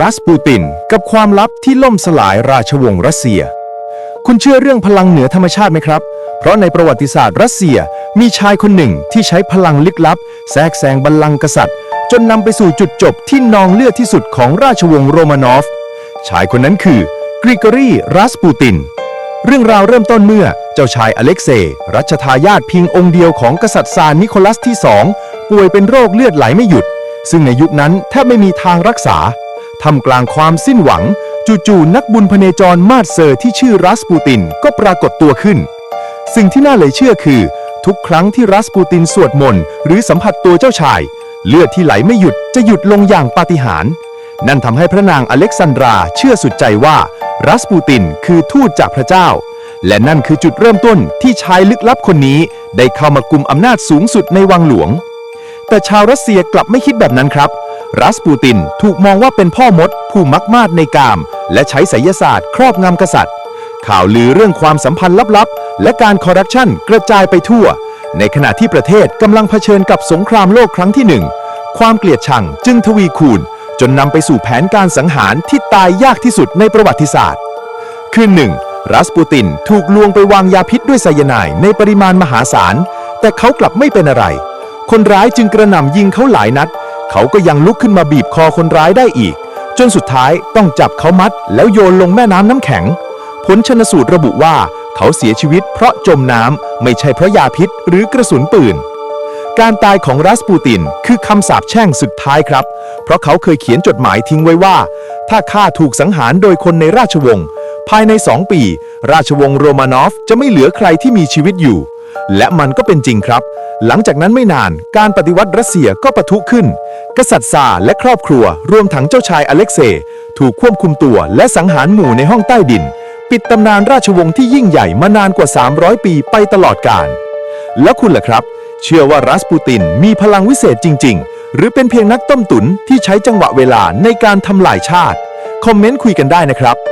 รัสปูตินกับความลับที่ล่มสลายราชวงศ์รัสเซีย คุณเชื่อเรื่องพลังเหนือธรรมชาติไหมครับ เพราะในประวัติศาสตร์รัสเซียมีชายคนหนึ่งที่ใช้พลังลึกลับ แทรกแซงบัลลังก์กษัตริย์ จนนำไปสู่จุดจบที่นองเลือดที่สุดของราชวงศ์โรมานอฟ ชายคนนั้นคือกริกอรีรัสปูติน เรื่องราวเริ่มต้นเมื่อเจ้าชายอเล็กเซย์รัชทายาทเพียงองค์เดียวของกษัตริย์ซาร์นิโคลัสที่สองป่วยเป็นโรคเลือดไหลไม่หยุด ซึ่งในยุคนั้นแทบไม่มีทางรักษา ทำกลางความสิ้นหวัง จู่ๆนักบุญพเนจรมาดเซอร์ที่ชื่อรัสปูตินก็ปรากฏตัวขึ้น สิ่งที่น่าเหลยเชื่อคือ ทุกครั้งที่รัสปูตินสวดมนต์หรือสัมผัสตัวเจ้าชาย เลือดที่ไหลไม่หยุดจะหยุดลงอย่างปาฏิหาริย์นั่นทำให้พระนางอเล็กซานดราเชื่อสุดใจว่า รัสปูตินคือทูตจากพระเจ้า และนั่นคือจุดเริ่มต้นที่ชายลึกลับคนนี้ ได้เข้ามากุมอำนาจสูงสุดในวังหลวง แต่ชาวรัสเซียกลับไม่คิดแบบนั้นครับ รัสปูตินถูกมองว่าเป็นพ่อมด ผู้มักมาดในกาม และใช้ไสยศาสตร์ครอบงำกษัตริย์ ข่าวลือเรื่องความสัมพันธ์ลับๆ และการคอร์รัปชันกระจายไปทั่ว ในขณะที่ประเทศกำลังเผชิญกับสงครามโลกครั้งที่หนึ่งความเกลียดชังจึงทวีคูณ จนนำไปสู่แผนการสังหารที่ตายยากที่สุดในประวัติศาสตร์ คืนหนึ่งรัสปูตินถูกลวงไปวางยาพิษด้วยไซยาไนด์ในปริมาณมหาศาล แต่เขากลับไม่เป็นอะไร คนร้ายจึงกระหน่ำยิงเขาหลายนัด เขาก็ยังลุกขึ้นมาบีบคอคนร้ายได้อีก จนสุดท้ายต้องจับเขามัด แล้วโยนลงแม่น้ำน้ำแข็ง ผลชนสูตรระบุว่า เขาเสียชีวิตเพราะจมน้ำไม่ใช่เพราะยาพิษหรือกระสุนปืน การตายของรัสปูตินคือคำสาปแช่งสุดท้ายครับ เพราะเขาเคยเขียนจดหมายทิ้งไว้ว่า ถ้าข้าถูกสังหารโดยคนในราชวงศ์ภายในสองปี ราชวงศ์โรมานอฟจะไม่เหลือใครที่มีชีวิตอยู่ และมันก็เป็นจริงครับ หลังจากนั้นไม่นาน การปฏิวัติรัสเซียก็ปะทุขึ้น กษัตริย์ซาและครอบครัว รวมทั้งเจ้าชายอเล็กเซย์ถูกควบคุมตัวและสังหารหมู่ในห้องใต้ดิน ปิดตำนานราชวงศ์ที่ยิ่งใหญ่มานานกว่า 300 ปีไปตลอดกาลแล้วคุณล่ะครับ เชื่อว่ารัสปูตินมีพลังวิเศษจริง ๆ หรือเป็นเพียงนักต้มตุ๋นที่ใช้จังหวะเวลาในการทำลายชาติ คอมเมนต์คุยกันได้นะครับ